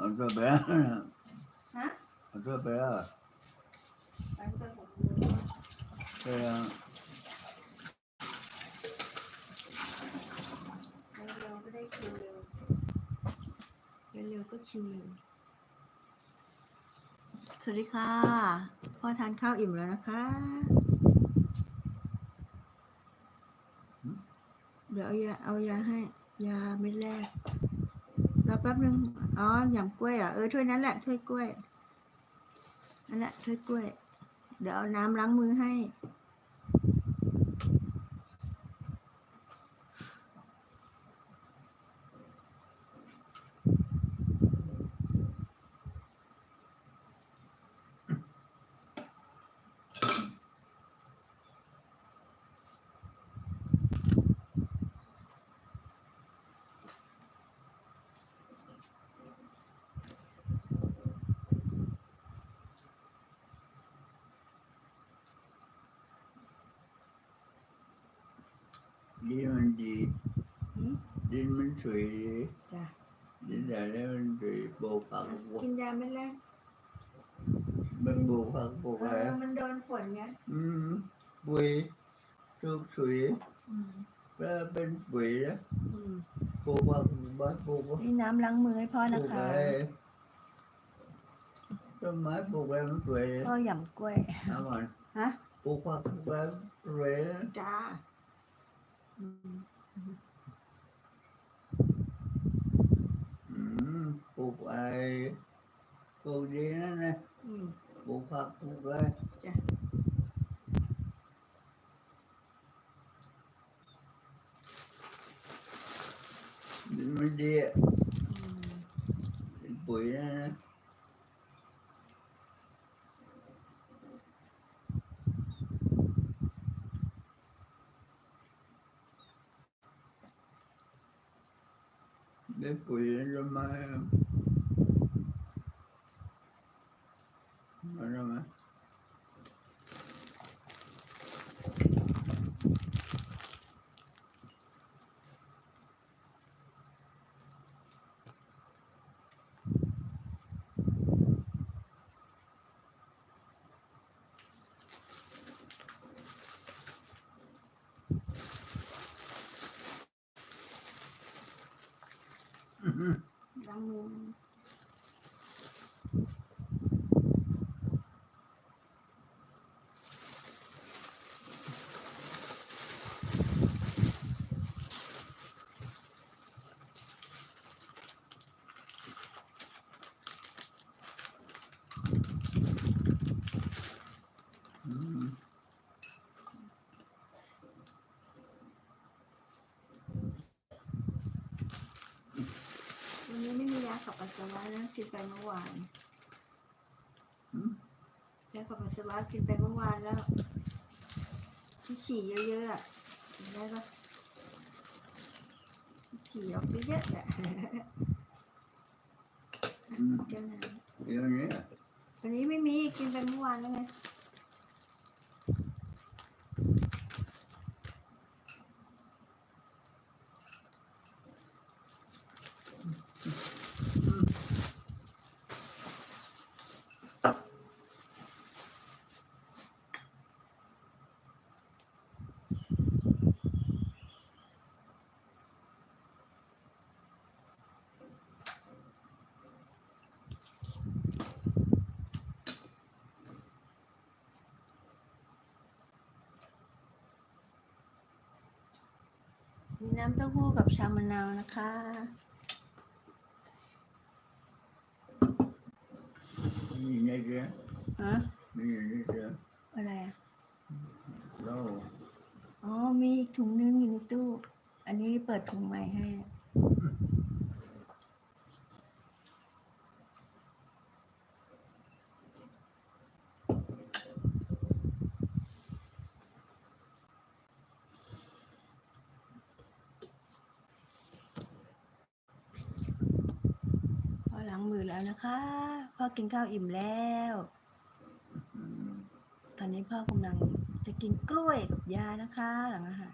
เอาตัวไปแล้วนะฮะเอาตัวไปแล้วไปไปหกโมงไปแล้วเร็วๆก็ได้คิวเร็วเร็วๆก็คิวเร็วสวัสดีค่ะ พ่อทานข้าวอิ่มแล้วนะคะ เดี๋ยวเอายาเอายาให้ ยาเม็ดแรก รอแป๊บนึงอ๋อหยำกล้วยเหรอะเออถ้วยนั้นแหละถ้วยกล้วยนั่นแหละถ้วยกล้วย เดี๋ยวเอาน้ำล้างมือให้ ดินมันดี หืม ดินมันสวยดีจ้ะดินอะไรมันสวยปลูกผักกินยาเม็ดแรกมันปลูกผักปลูกเออะไรอมันโดนฝนไงอืมปุ๋ยทุกสวยอืมแล้วเป็นปุ๋ยนะอืมปลูกผักบ้านปลูกผักนี่น้ำล้างมือให้พ่อปนะลูกคะอะไรต้นไม้ปลูกอะไรมันสวยพ่อหยำกล้วยทำมันฮะปลูกผักปลูกอะไรสวยนะจ้าอืม อื มปลูกอะไรปลูกดีนั่นนะอืมปลูกผักปลูกอะไร จ้ะ ดินมันดีอะ อืม เป็นปุ๋ยนะนะเป็นปุ๋ยแล้วมามาแล้วมา ล้าง นนี้ไม่มียาขับปัสสาวะนะกินไปเมื่อวานอืมยาขับปัสสาวะกินไปเมื่อวานแล้ว ที่ฉี่เยอะๆอะกินได้ปะฉี่ออกเยอะๆแหละอืมแก้วน้เดี๋ยวนี้ำวันนี้ไม่มีกินไปเมื่อวานแล้วไง มีน้ำเต้าหู้กับชามะนาวนะคะมีไงเจ้าฮะมีไงเจ้าอะไรอะเราอ๋อ มีอีกถุงนึงอยู่ในตู้ อันนี้เปิดถุงใหม่ให้างมือแล้วนะคะพ่อกินข้าวอิ่มแล้ว ตอนนี้พ่อกำลังจะกินกล้วยกับยานะคะ หลังอาหาร